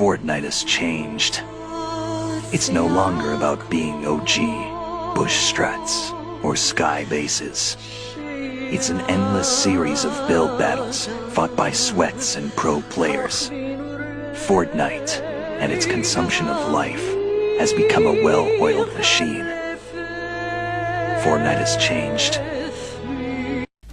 Fortnite has changed. It's no longer about being OG, bush strats, or sky bases. It's an endless series of build battles fought by sweats and pro players. Fortnite and its consumption of life has become a well-oiled machine. Fortnite has changed.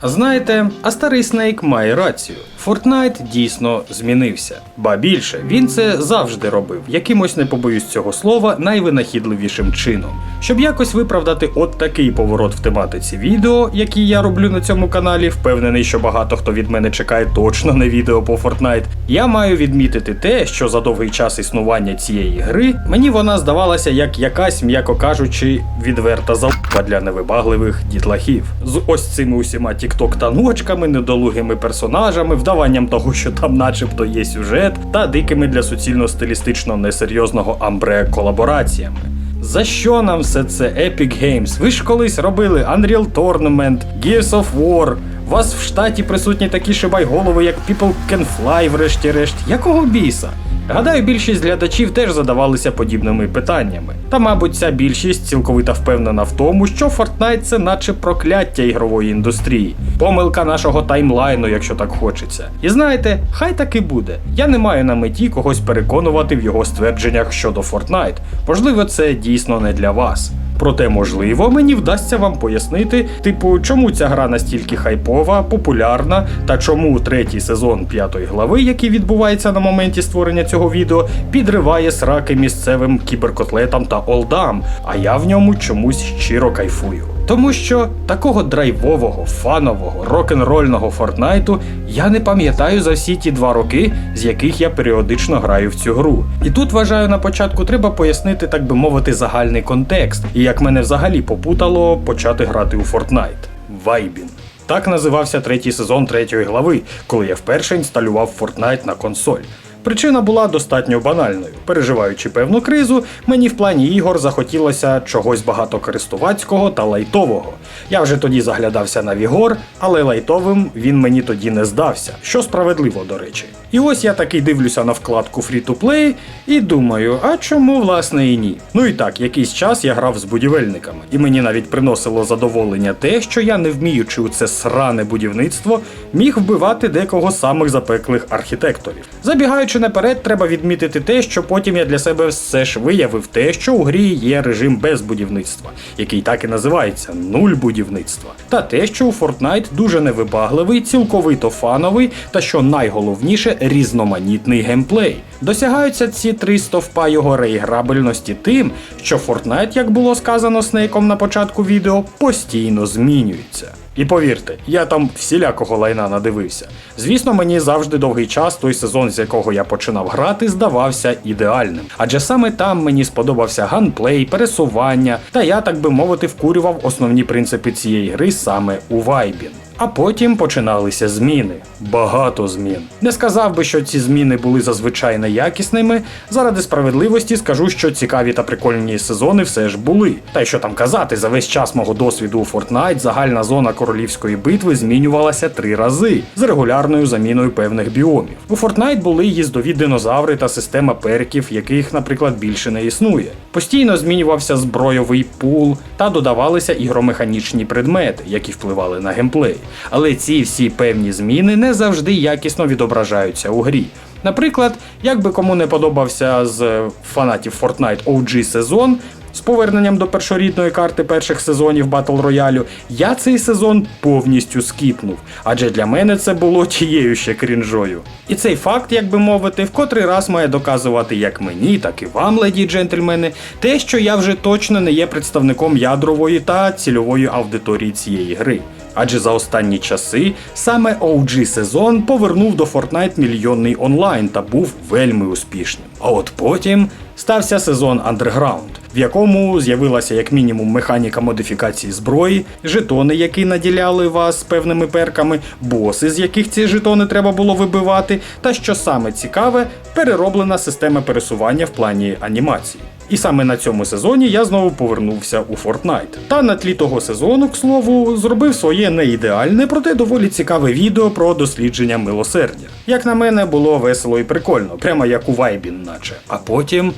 Знаєте, а старий Снейк має рацію. Фортнайт дійсно змінився. Ба більше, він це завжди робив, якимось не побоюсь цього слова, найвинахідливішим чином. Щоб якось виправдати от такий поворот в тематиці відео, які я роблю на цьому каналі, впевнений, що багато хто від мене чекає точно не відео по Fortnite, я маю відмітити те, що за довгий час існування цієї гри мені вона здавалася як якась, м'яко кажучи, відверта залупа для невибагливих дітлахів. З ось цими усіма тікток-таночками, недолугими персонажами, вдаванням того, що там начебто є сюжет, та дикими для суцільно-стилістично несерйозного амбре колабораціями. За що нам все це Epic Games? Ви ж колись робили Unreal Tournament, Gears of War. У вас в штаті присутні такі шибайголови, як People Can Fly, врешті-решт. Якого біса? Гадаю, більшість глядачів теж задавалися подібними питаннями. Та, мабуть, ця більшість цілковито впевнена в тому, що Fortnite це наче прокляття ігрової індустрії, помилка нашого таймлайну, якщо так хочеться. І знаєте, хай так і буде. Я не маю на меті когось переконувати в його ствердженнях щодо Fortnite. Можливо, це дійсно не для вас. Проте, можливо, мені вдасться вам пояснити, типу, чому ця гра настільки хайпова, популярна, та чому третій сезон п'ятої глави, який відбувається на моменті створення цього відео, підриває сраки місцевим кіберкотлетам та олдам, а я в ньому чомусь щиро кайфую. Тому що такого драйвового, фанового, рок-н-рольного Фортнайту я не пам'ятаю за всі ті два роки, з яких я періодично граю в цю гру. І тут вважаю на початку треба пояснити, так би мовити, загальний контекст, і як мене взагалі попутало почати грати у Fortnite. Вайбін. Так називався третій сезон третьої глави, коли я вперше інсталював Fortnite на консоль. Причина була достатньо банальною. Переживаючи певну кризу, мені в плані ігор захотілося чогось багатокористувацького та лайтового. Я вже тоді заглядався на Вігор, але лайтовим він мені тоді не здався, що справедливо, до речі. І ось я таки дивлюся на вкладку Free-to-Play і думаю, а чому власне і ні? Ну і так, якийсь час я грав з будівельниками, і мені навіть приносило задоволення те, що я, не вміючи у це сране будівництво, міг вбивати декого з самих запеклих архітекторів. Забігаючи наперед, треба відмітити те, що потім я для себе все ж виявив те, що у грі є режим без будівництва, який так і називається нуль будівництва. Та те, що у Fortnite дуже невибагливий, цілковито фановий та що найголовніше різноманітний геймплей. Досягаються ці три стовпа його реіграбельності тим, що Fortnite, як було сказано Снейком на початку відео, постійно змінюється. І повірте, я там всілякого лайна надивився. Звісно, мені завжди довгий час той сезон, з якого я починав грати, здавався ідеальним. Адже саме там мені сподобався ганплей, пересування, та я, так би мовити, вкурював основні принципи цієї гри саме у Вайбін. А потім починалися зміни. Багато змін. Не сказав би, що ці зміни були зазвичай неякісними. Заради справедливості скажу, що цікаві та прикольні сезони все ж були. Та й що там казати, за весь час мого досвіду у Fortnite загальна зона королівської битви змінювалася три рази з регулярною заміною певних біомів. У Fortnite були їздові динозаври та система перків, яких, наприклад, більше не існує. Постійно змінювався збройовий пул та додавалися ігромеханічні предмети, які впливали на геймплей. Але ці всі певні зміни не завжди якісно відображаються у грі. Наприклад, як би кому не подобався з фанатів Fortnite OG сезон з поверненням до першорідної карти перших сезонів Battle Royale, я цей сезон повністю скіпнув, адже для мене це було тією ще крінжою. І цей факт, як би мовити, в котрий раз має доказувати як мені, так і вам, леді джентльмени, те, що я вже точно не є представником ядрової та цільової аудиторії цієї гри. Адже за останні часи саме OG сезон повернув до Fortnite мільйонний онлайн та був вельми успішним. А от потім стався сезон Underground, в якому з'явилася як мінімум механіка модифікації зброї, жетони, які наділяли вас певними перками, боси, з яких ці жетони треба було вибивати, та що саме цікаве, перероблена система пересування в плані анімації. І саме на цьому сезоні я знову повернувся у Fortnite. Та на тлі того сезону, к слову, зробив своє не ідеальне, проте доволі цікаве відео про дослідження милосердя. Як на мене, було весело і прикольно, прямо як у Вайбін, наче. А потім.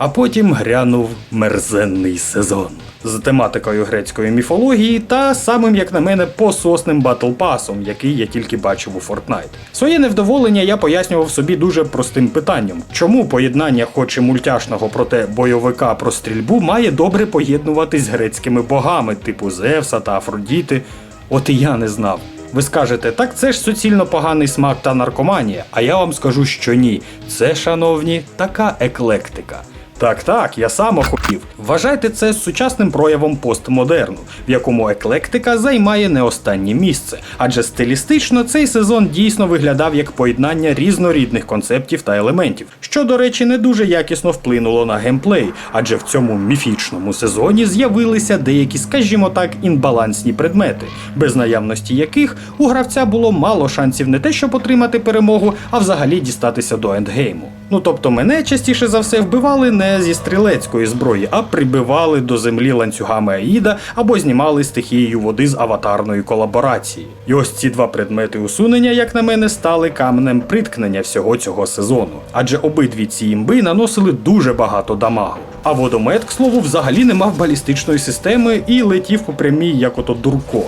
А потім грянув мерзенний сезон з тематикою грецької міфології та самим, як на мене, пососним батлпасом, який я тільки бачив у Fortnite. Своє невдоволення я пояснював собі дуже простим питанням: чому поєднання, хоч і мультяшного, проте бойовика про стрільбу, має добре поєднуватись з грецькими богами, типу Зевса та Афродіти. От і я не знав. Ви скажете, так це ж суцільно поганий смак та наркоманія. А я вам скажу, що ні. Це, шановні, така еклектика. Так, так, я сам охопів. Вважайте це сучасним проявом постмодерну, в якому еклектика займає не останнє місце, адже стилістично цей сезон дійсно виглядав як поєднання різнорідних концептів та елементів, що, до речі, не дуже якісно вплинуло на геймплей, адже в цьому міфічному сезоні з'явилися деякі, скажімо так, інбалансні предмети, без наявності яких у гравця було мало шансів не те, щоб отримати перемогу, а взагалі дістатися до ендгейму. Ну тобто мене частіше за все вбивали не зі стрілецької зброї, а прибивали до землі ланцюгами Аїда або знімали стихією води з аватарної колаборації. І ось ці два предмети усунення, як на мене, стали каменем приткнення всього цього сезону. Адже обидві ці імби наносили дуже багато дамагу. А водомет, к слову, взагалі не мав балістичної системи і летів по прямій, як ото дурко.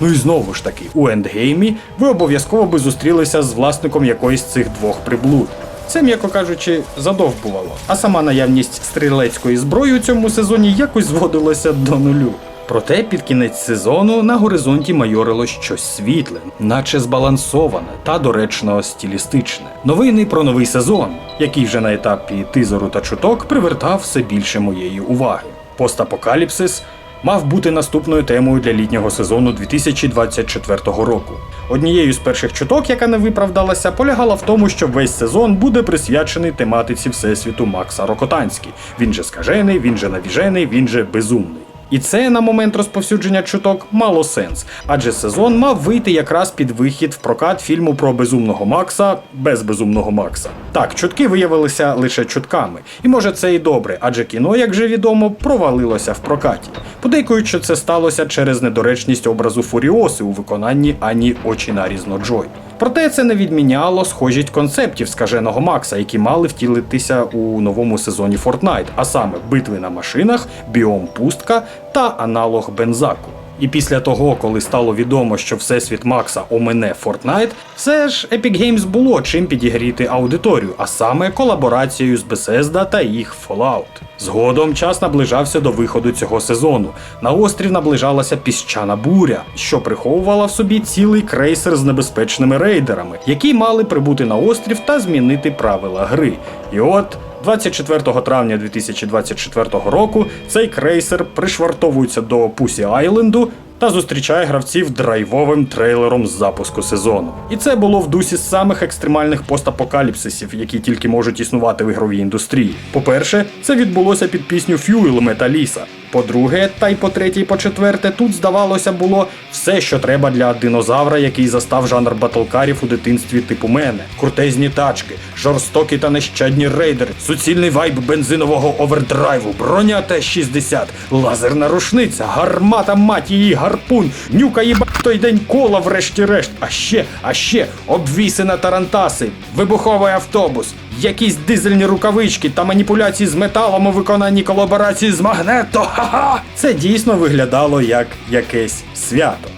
Ну і знову ж таки, у ендгеймі ви обов'язково би зустрілися з власником якоїсь з цих двох приблуд. Це, м'яко кажучи, задовбувало. А сама наявність стрілецької зброї у цьому сезоні якось зводилася до нулю. Проте під кінець сезону на горизонті майорило щось світле, наче збалансоване та доречно стилістичне. Новини про новий сезон, який вже на етапі тизеру та чуток привертав все більше моєї уваги. Постапокаліпсис мав бути наступною темою для літнього сезону 2024 року. Однією з перших чуток, яка не виправдалася, полягала в тому, що весь сезон буде присвячений тематиці Всесвіту Макса Рокотанський. Він же скажений, він же навіжений, він же безумний. І це на момент розповсюдження чуток мало сенс, адже сезон мав вийти якраз під вихід в прокат фільму про безумного Макса без безумного Макса. Так, чутки виявилися лише чутками, і може це і добре, адже кіно, як же відомо, провалилося в прокаті. Подейкують, що це сталося через недоречність образу Фуріоси у виконанні Ані Очінарізно Джой. Проте це не відміняло схожість концептів скаженого Макса, які мали втілитися у новому сезоні Fortnite, а саме битви на машинах, біом пустка та аналог Бензаку. І після того, коли стало відомо, що всесвіт Макса омене Fortnite, все ж Epic Games було чим підігріти аудиторію, а саме колаборацією з Bethesda та їх Fallout. Згодом час наближався до виходу цього сезону. На острів наближалася піщана буря, що приховувала в собі цілий крейсер з небезпечними рейдерами, які мали прибути на острів та змінити правила гри. І от 24 травня 2024 року цей крейсер пришвартовується до Пусі Айленду та зустрічає гравців драйвовим трейлером з запуску сезону. І це було в дусі самих екстремальних постапокаліпсисів, які тільки можуть існувати в ігровій індустрії. По-перше, це відбулося під пісню Fuel Металіса. По-друге, та й по третє, по четверте, тут здавалося було все, що треба для динозавра, який застав жанр батлкарів у дитинстві типу мене. Крутезні тачки, жорстокі та нещадні рейдери, суцільний вайб бензинового овердрайву, броня Т-60, лазерна рушниця, гармата мать її гарпун, нюка їба той день кола, врешті-решт. А ще, а ще обвісина тарантаси, вибуховий автобус, якісь дизельні рукавички та маніпуляції з металом у виконанні колаборації з магнето. Ха-ха! Це дійсно виглядало як якесь свято.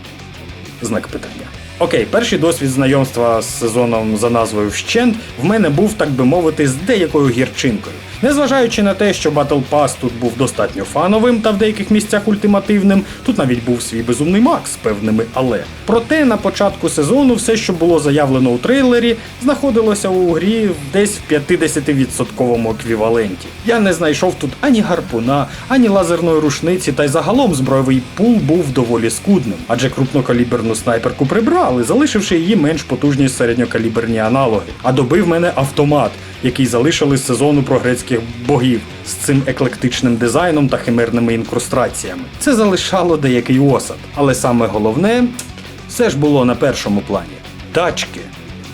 Знак питання. Окей, перший досвід знайомства з сезоном за назвою Вщент в мене був, так би мовити, з деякою гірчинкою. Незважаючи на те, що Battle Pass тут був достатньо фановим та в деяких місцях ультимативним, тут навіть був свій безумний Макс певними але. Проте на початку сезону все, що було заявлено у трейлері, знаходилося у грі десь в 50% еквіваленті. Я не знайшов тут ані гарпуна, ані лазерної рушниці, та й загалом збройовий пул був доволі скудним, адже крупнокаліберну снайперку прибрали, залишивши її менш потужні середньокаліберні аналоги. А добив мене автомат, який залишили з сезону про грецьких богів з цим еклектичним дизайном та химерними інкрустраціями. Це залишало деякий осад, але саме головне все ж було на першому плані тачки.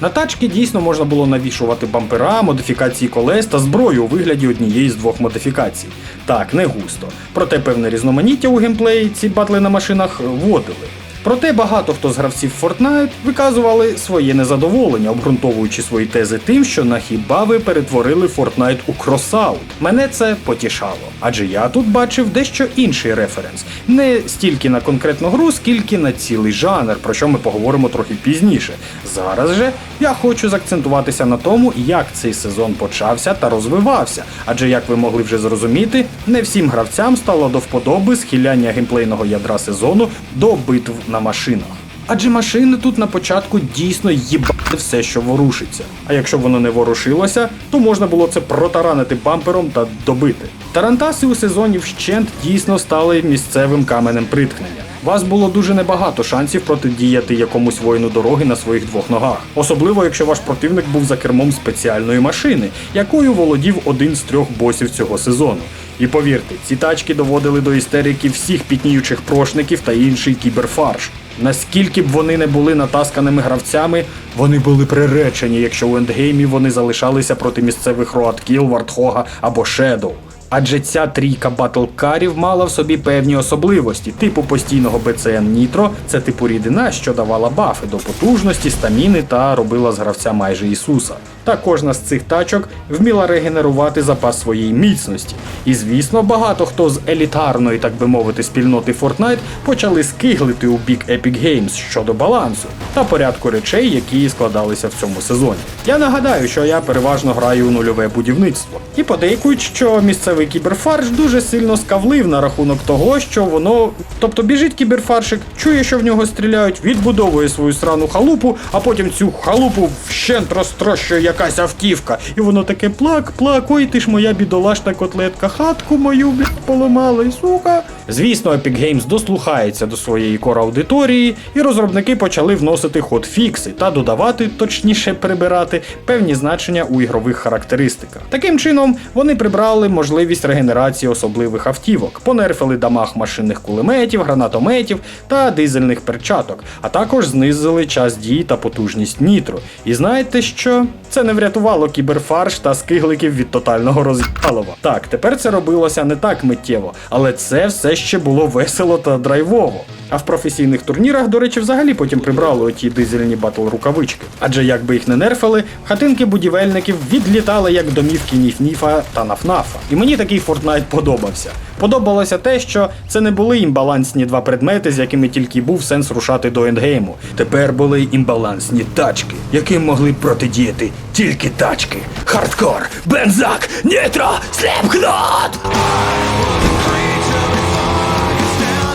На тачки дійсно можна було навішувати бампера, модифікації колес та зброю у вигляді однієї з двох модифікацій. Так, не густо. Проте певне різноманіття у геймплеї ці батли на машинах вводили. Проте багато хто з гравців Fortnite виказували своє незадоволення, обґрунтовуючи свої тези тим, що на хіба ви перетворили Fortnite у кросаут. Мене це потішало, адже я тут бачив дещо інший референс, не стільки на конкретну гру, скільки на цілий жанр, про що ми поговоримо трохи пізніше. Зараз же я хочу закцентуватися на тому, як цей сезон почався та розвивався. Адже, як ви могли вже зрозуміти, не всім гравцям стало до вподоби схиляння геймплейного ядра сезону до битв на машинах. Адже машини тут на початку дійсно їбали все, що ворушиться. А якщо воно не ворушилося, то можна було це протаранити бампером та добити. Тарантаси у сезоні вщент дійсно стали місцевим каменем приткнення. Вас було дуже небагато шансів протидіяти якомусь воїну дороги на своїх двох ногах, особливо якщо ваш противник був за кермом спеціальної машини, якою володів один з трьох босів цього сезону. І повірте, ці тачки доводили до істерики всіх пітніючих прошників та інший кіберфарш. Наскільки б вони не були натасканими гравцями, вони були приречені, якщо у ендгеймі вони залишалися проти місцевих Роадкіл, Вартхога або Шедоу. Адже ця трійка батлкарів мала в собі певні особливості, типу постійного БЦН Нітро, це типу рідина, що давала бафи до потужності, стаміни та робила з гравця майже Ісуса. Та кожна з цих тачок вміла регенерувати запас своєї міцності. І звісно, багато хто з елітарної, так би мовити, спільноти Fortnite почали скиглити у бік Epic Games щодо балансу та порядку речей, які складалися в цьому сезоні. Я нагадаю, що я переважно граю у нульове будівництво, і подейкують, що місцевий кіберфарш дуже сильно скавлив на рахунок того, що воно, тобто біжить кіберфаршик, чує, що в нього стріляють, відбудовує свою срану халупу, а потім цю халупу вщент розтрощує якась автівка. І воно таке плак, плак, ой, ти ж моя бідолашна котлетка, хатку мою, блядь, поламали, сука. Звісно, Epic Games дослухається до своєї кор аудиторії, і розробники почали вносити ход-фікси та додавати, точніше прибирати, певні значення у ігрових характеристиках. Таким чином, вони прибрали можливість регенерації особливих автівок, понерфили дамаг машинних кулеметів, гранатометів та дизельних перчаток, а також знизили час дії та потужність нітро. І знаєте що? Це не врятувало кіберфарш та скигликів від тотального роз'їбалова. Так, тепер це робилося не так миттєво, але це все ще було весело та драйвово. А в професійних турнірах, до речі, взагалі потім прибрали оті дизельні батл рукавички. Адже якби їх не нерфили, хатинки будівельників відлітали як домівки Ніф-Ніфа та Нафнафа. І мені такий Fortnite подобався. Подобалося те, що це не були імбалансні два предмети, з якими тільки був сенс рушати до ендгейму. Тепер були імбалансні тачки, яким могли протидіяти тільки тачки. Хардкор, бензак, нітро, слепкнот!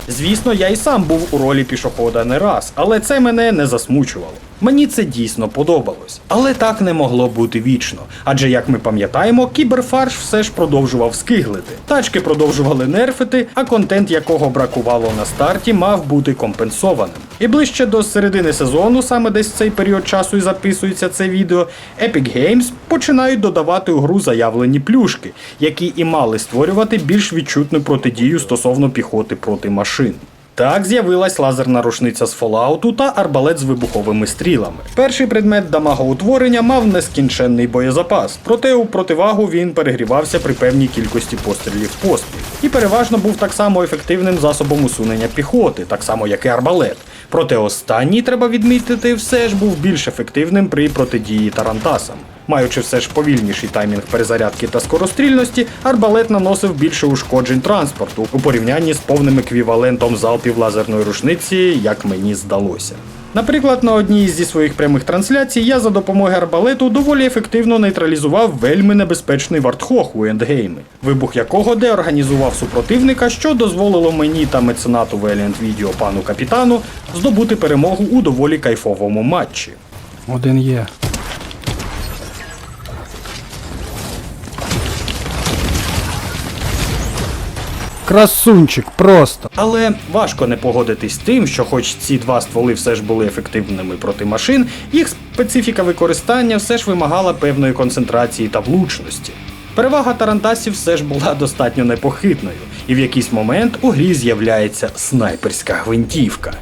Звісно, я й сам був у ролі пішохода не раз, але це мене не засмучувало. Мені це дійсно подобалось. Але так не могло бути вічно. Адже, як ми пам'ятаємо, кіберфарш все ж продовжував скиглити. Тачки продовжували нерфити, а контент, якого бракувало на старті, мав бути компенсованим. І ближче до середини сезону, саме десь в цей період часу і записується це відео, Epic Games починають додавати у гру заявлені плюшки, які і мали створювати більш відчутну протидію стосовно піхоти проти машин. Так з'явилась лазерна рушниця з Fallout та арбалет з вибуховими стрілами. Перший предмет дамагоутворення мав нескінченний боєзапас, проте у противагу він перегрівався при певній кількості пострілів поспіль. І переважно був так само ефективним засобом усунення піхоти, так само як і арбалет. Проте останній, треба відмітити, все ж був більш ефективним при протидії тарантасам. Маючи все ж повільніший таймінг перезарядки та скорострільності, арбалет наносив більше ушкоджень транспорту у порівнянні з повним еквівалентом залпів лазерної рушниці, як мені здалося. Наприклад, на одній зі своїх прямих трансляцій я за допомогою арбалету доволі ефективно нейтралізував вельми небезпечний вартхох у ендгейми, вибух якого деорганізував супротивника, що дозволило мені та меценату Valiant Video пану капітану здобути перемогу у доволі кайфовому матчі. Один є. Красунчик просто. Але важко не погодитись з тим, що хоч ці два стволи все ж були ефективними проти машин, їх специфіка використання все ж вимагала певної концентрації та влучності. Перевага тарантасів все ж була достатньо непохитною, і в якийсь момент у грі з'являється снайперська гвинтівка.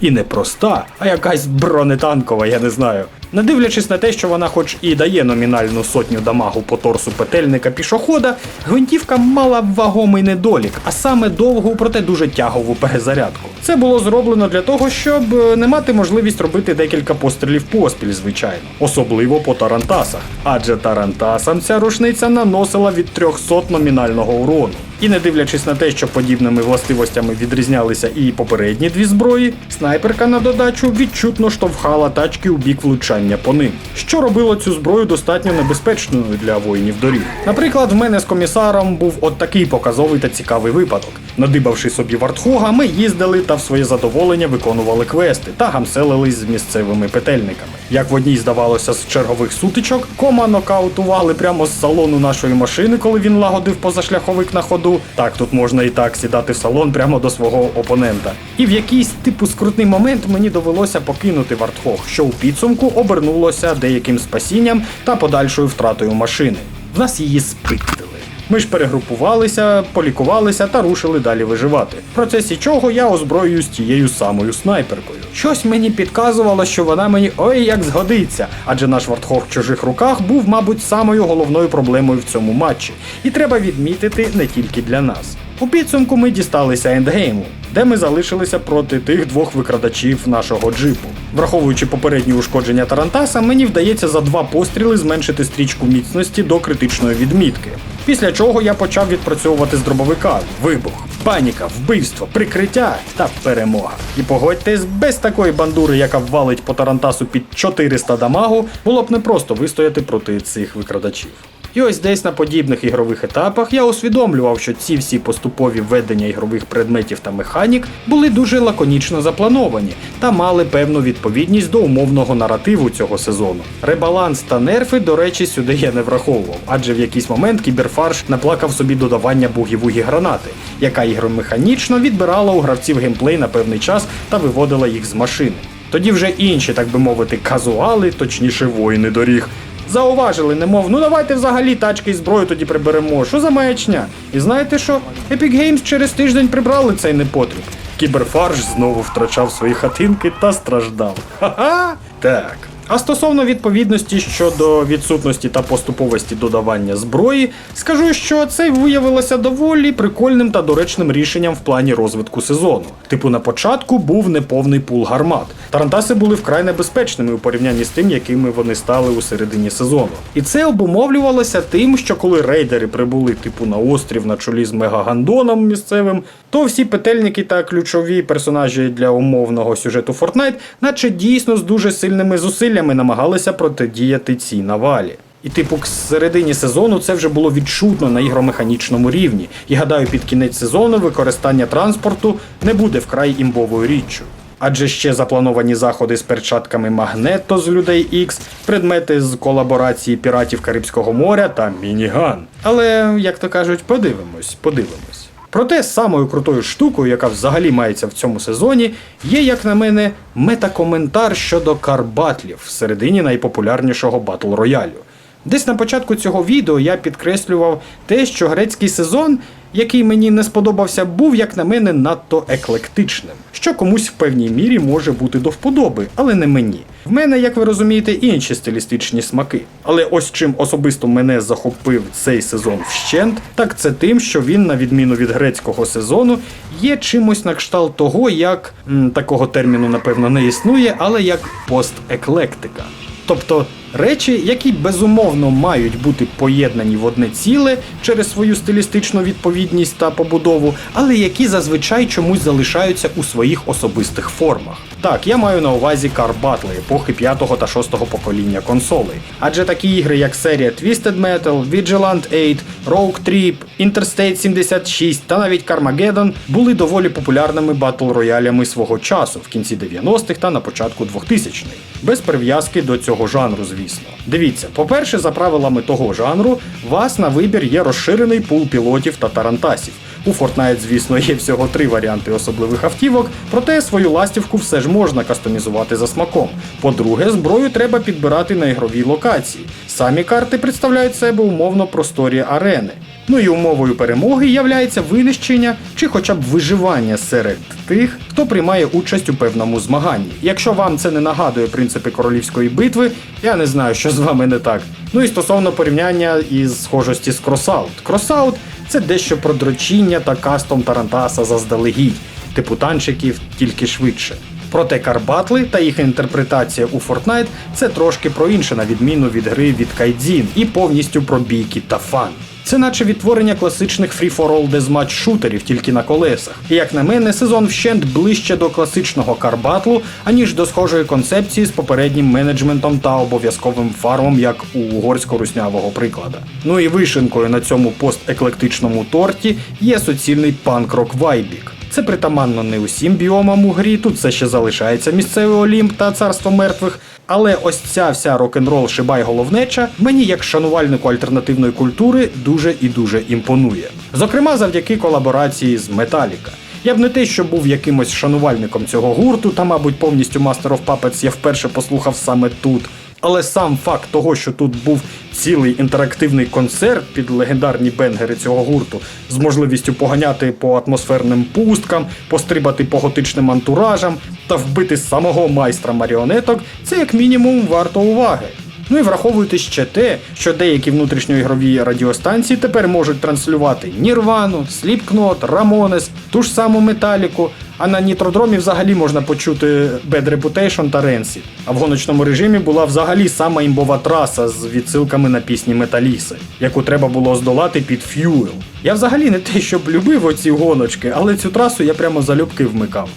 І не проста, а якась бронетанкова, я не знаю. Не дивлячись на те, що вона хоч і дає номінальну сотню дамагу по торсу петельника пішохода, гвинтівка мала вагомий недолік, а саме довгу, проте дуже тягову перезарядку. Це було зроблено для того, щоб е, не мати можливість робити декілька пострілів поспіль, звичайно, особливо по тарантасах. Адже тарантасам ця рушниця наносила від 300 номінального урону. І не дивлячись на те, що подібними властивостями відрізнялися і попередні дві зброї, снайперка на додачу відчутно штовхала тачки у бік влучання по ним, що робило цю зброю достатньо небезпечною для воїнів доріг. Наприклад, в мене з комісаром був от такий показовий та цікавий випадок. Надибавши собі вартхога, ми їздили та в своє задоволення виконували квести та гамселились з місцевими петельниками. Як в одній здавалося з чергових сутичок, кома нокаутували прямо з салону нашої машини, коли він лагодив позашляховик на ходу. Так тут можна і так сідати в салон прямо до свого опонента. І в якийсь типу скрутний момент мені довелося покинути вартхог, що у підсумку обернулося деяким спасінням та подальшою втратою машини. В нас її спиктили. Ми ж перегрупувалися, полікувалися та рушили далі виживати. В процесі чого я озброююсь тією самою снайперкою. Щось мені підказувало, що вона мені ой як згодиться, адже наш вартхог в чужих руках був, мабуть, самою головною проблемою в цьому матчі. І треба відмітити не тільки для нас. У підсумку ми дісталися ендгейму, де ми залишилися проти тих двох викрадачів нашого джипу. Враховуючи попередні ушкодження Тарантаса, мені вдається за два постріли зменшити стрічку міцності до критичної відмітки. Після чого я почав відпрацьовувати з дробовика, вибух, паніка, вбивство, прикриття та перемога. І погодьтесь, без такої бандури, яка ввалить по Тарантасу під 400 дамагу, було б непросто вистояти проти цих викрадачів. І ось десь на подібних ігрових етапах я усвідомлював, що ці всі поступові введення ігрових предметів та механік були дуже лаконічно заплановані та мали певну відповідність до умовного наративу цього сезону. Ребаланс та нерфи, до речі, сюди я не враховував, адже в якийсь момент кіберфарш наплакав собі додавання бугі-вугі гранати, яка ігромеханічно відбирала у гравців геймплей на певний час та виводила їх з машини. Тоді вже інші, так би мовити, казуали, точніше воїни доріг, Зауважили, немов, ну давайте взагалі тачки і зброю тоді приберемо. Що за маячня? І знаєте що? Epic Games через тиждень прибрали цей непотріб. Кіберфарш знову втрачав свої хатинки та страждав. Ха-ха! Так. А стосовно відповідності щодо відсутності та поступовості додавання зброї, скажу, що це виявилося доволі прикольним та доречним рішенням в плані розвитку сезону. Типу, на початку був неповний пул гармат. Тарантаси були вкрай небезпечними у порівнянні з тим, якими вони стали у середині сезону. І це обумовлювалося тим, що коли рейдери прибули типу на острів на чолі з мегагандоном місцевим, то всі петельники та ключові персонажі для умовного сюжету Fortnite, наче дійсно з дуже сильними зусиллями намагалися протидіяти цій навалі. І, типу, к середині сезону це вже було відчутно на ігромеханічному рівні. І гадаю, під кінець сезону використання транспорту не буде вкрай імбовою річчю. Адже ще заплановані заходи з перчатками Магнето з людей X, предмети з колаборації піратів Карибського моря та мініган. Але, як то кажуть, подивимось, подивимось. Проте самою крутою штукою, яка взагалі мається в цьому сезоні, є, як на мене, метакоментар щодо карбатлів всередині найпопулярнішого батл роялю. Десь на початку цього відео я підкреслював те, що грецький сезон, який мені не сподобався, був, як на мене, надто еклектичним, що комусь в певній мірі може бути до вподоби, але не мені. В мене, як ви розумієте, інші стилістичні смаки. Але ось чим особисто мене захопив цей сезон вщент, так це тим, що він, на відміну від грецького сезону, є чимось на кшталт того, як м, такого терміну, напевно, не існує, але як постеклектика. Тобто речі, які безумовно мають бути поєднані в одне ціле через свою стилістичну відповідність та побудову, але які зазвичай чомусь залишаються у своїх особистих формах. Так, я маю на увазі карбатли епохи 5 та 6 покоління консолей. Адже такі ігри, як серія Twisted Metal, Vigilant 8, Rogue Trip, Interstate 76 та навіть Carmageddon були доволі популярними батл роялями свого часу в кінці 90-х та на початку 2000-х. Без прив'язки до цього жанру, звісно. Дивіться, по-перше, за правилами того жанру, у вас на вибір є розширений пул пілотів та тарантасів. У Fortnite, звісно, є всього три варіанти особливих автівок, проте свою ластівку все ж можна кастомізувати за смаком. По-друге, зброю треба підбирати на ігровій локації. Самі карти представляють себе умовно просторі арени. Ну і умовою перемоги являється винищення чи хоча б виживання серед тих, хто приймає участь у певному змаганні. Якщо вам це не нагадує принципи королівської битви, я не знаю, що з вами не так. Ну і стосовно порівняння із схожості з Кросаут. Кросаут це дещо про дрочіння та кастом Тарантаса заздалегідь, типу танчиків, тільки швидше. Проте карбатли та їх інтерпретація у Fortnite це трошки про інше, на відміну від гри від Кайдзін, і повністю про бійки та фан. Це наче відтворення класичних free-for-all дезматч шутерів тільки на колесах. І як на мене, сезон вщент ближче до класичного карбатлу, аніж до схожої концепції з попереднім менеджментом та обов'язковим фармом, як у угорсько-руснявого приклада. Ну і вишенкою на цьому постеклектичному торті є суцільний панк-рок вайбік. Це притаманно не усім біомам у грі, тут все ще залишається місцевий Олімп та царство мертвих. Але ось ця вся рок-н-рол шибай головнеча мені, як шанувальнику альтернативної культури, дуже і дуже імпонує. Зокрема, завдяки колаборації з Металіка. Я б не те, що був якимось шанувальником цього гурту, та, мабуть, повністю Master of Puppets я вперше послухав саме тут. Але сам факт того, що тут був цілий інтерактивний концерт під легендарні бенгери цього гурту, з можливістю поганяти по атмосферним пусткам, пострибати по готичним антуражам та вбити самого майстра маріонеток, це як мінімум варто уваги. Ну і враховуйте ще те, що деякі внутрішньоігрові радіостанції тепер можуть транслювати Нірвану, Сліпкнот, Рамонес, ту ж саму Металіку, а на Нітродромі взагалі можна почути Bad Reputation та Ренсі. А в гоночному режимі була взагалі сама імбова траса з відсилками на пісні Металіси, яку треба було здолати під Fuel. Я взагалі не те, щоб любив оці гоночки, але цю трасу я прямо залюбки вмикав.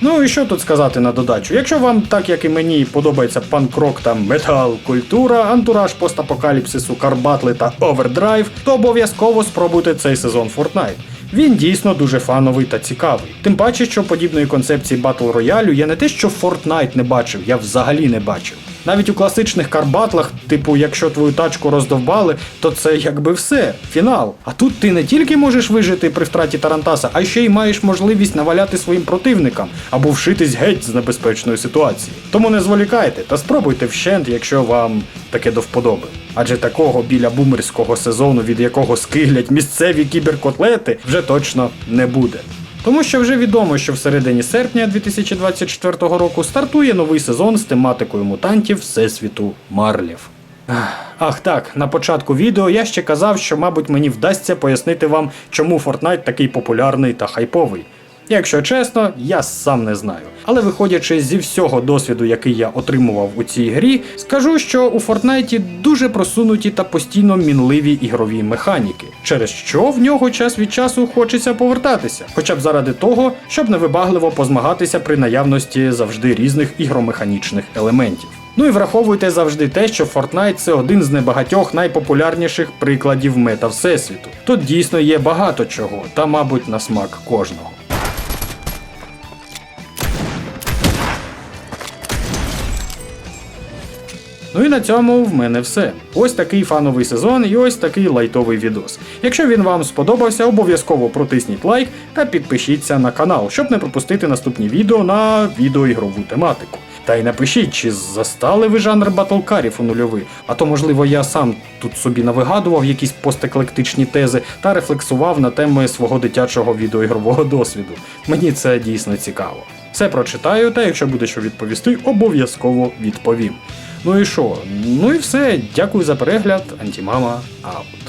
Ну і що тут сказати на додачу? Якщо вам, так як і мені, подобається панк-рок та метал культура, антураж постапокаліпсису, карбатли та овердрайв, то обов'язково спробуйте цей сезон Fortnite. Він дійсно дуже фановий та цікавий. Тим паче, що подібної концепції батл роялю я не те, що Fortnite не бачив, я взагалі не бачив. Навіть у класичних карбатлах, типу, якщо твою тачку роздовбали, то це якби все, фінал. А тут ти не тільки можеш вижити при втраті Тарантаса, а ще й маєш можливість наваляти своїм противникам або вшитись геть з небезпечної ситуації. Тому не зволікайте та спробуйте вщент, якщо вам таке до вподоби. Адже такого біля бумерського сезону, від якого скиглять місцеві кіберкотлети, вже точно не буде. Тому що вже відомо, що в середині серпня 2024 року стартує новий сезон з тематикою мутантів Всесвіту Марлів. Ах, так, на початку відео я ще казав, що, мабуть, мені вдасться пояснити вам, чому Fortnite такий популярний та хайповий. Якщо чесно, я сам не знаю. Але виходячи зі всього досвіду, який я отримував у цій грі, скажу, що у Fortnite дуже просунуті та постійно мінливі ігрові механіки, через що в нього час від часу хочеться повертатися, хоча б заради того, щоб невибагливо позмагатися при наявності завжди різних ігромеханічних елементів. Ну і враховуйте завжди те, що Fortnite це один з небагатьох найпопулярніших прикладів мета всесвіту. Тут дійсно є багато чого, та, мабуть, на смак кожного. Ну і на цьому в мене все. Ось такий фановий сезон і ось такий лайтовий відос. Якщо він вам сподобався, обов'язково протисніть лайк та підпишіться на канал, щоб не пропустити наступні відео на відеоігрову тематику. Та й напишіть, чи застали ви жанр батлкарів у нульовий, а то, можливо, я сам тут собі навигадував якісь постеклектичні тези та рефлексував на теми свого дитячого відеоігрового досвіду. Мені це дійсно цікаво. Все прочитаю, та якщо буде що відповісти, обов'язково відповім. Ну і що? Ну і все. Дякую за перегляд. Антімама. Аут.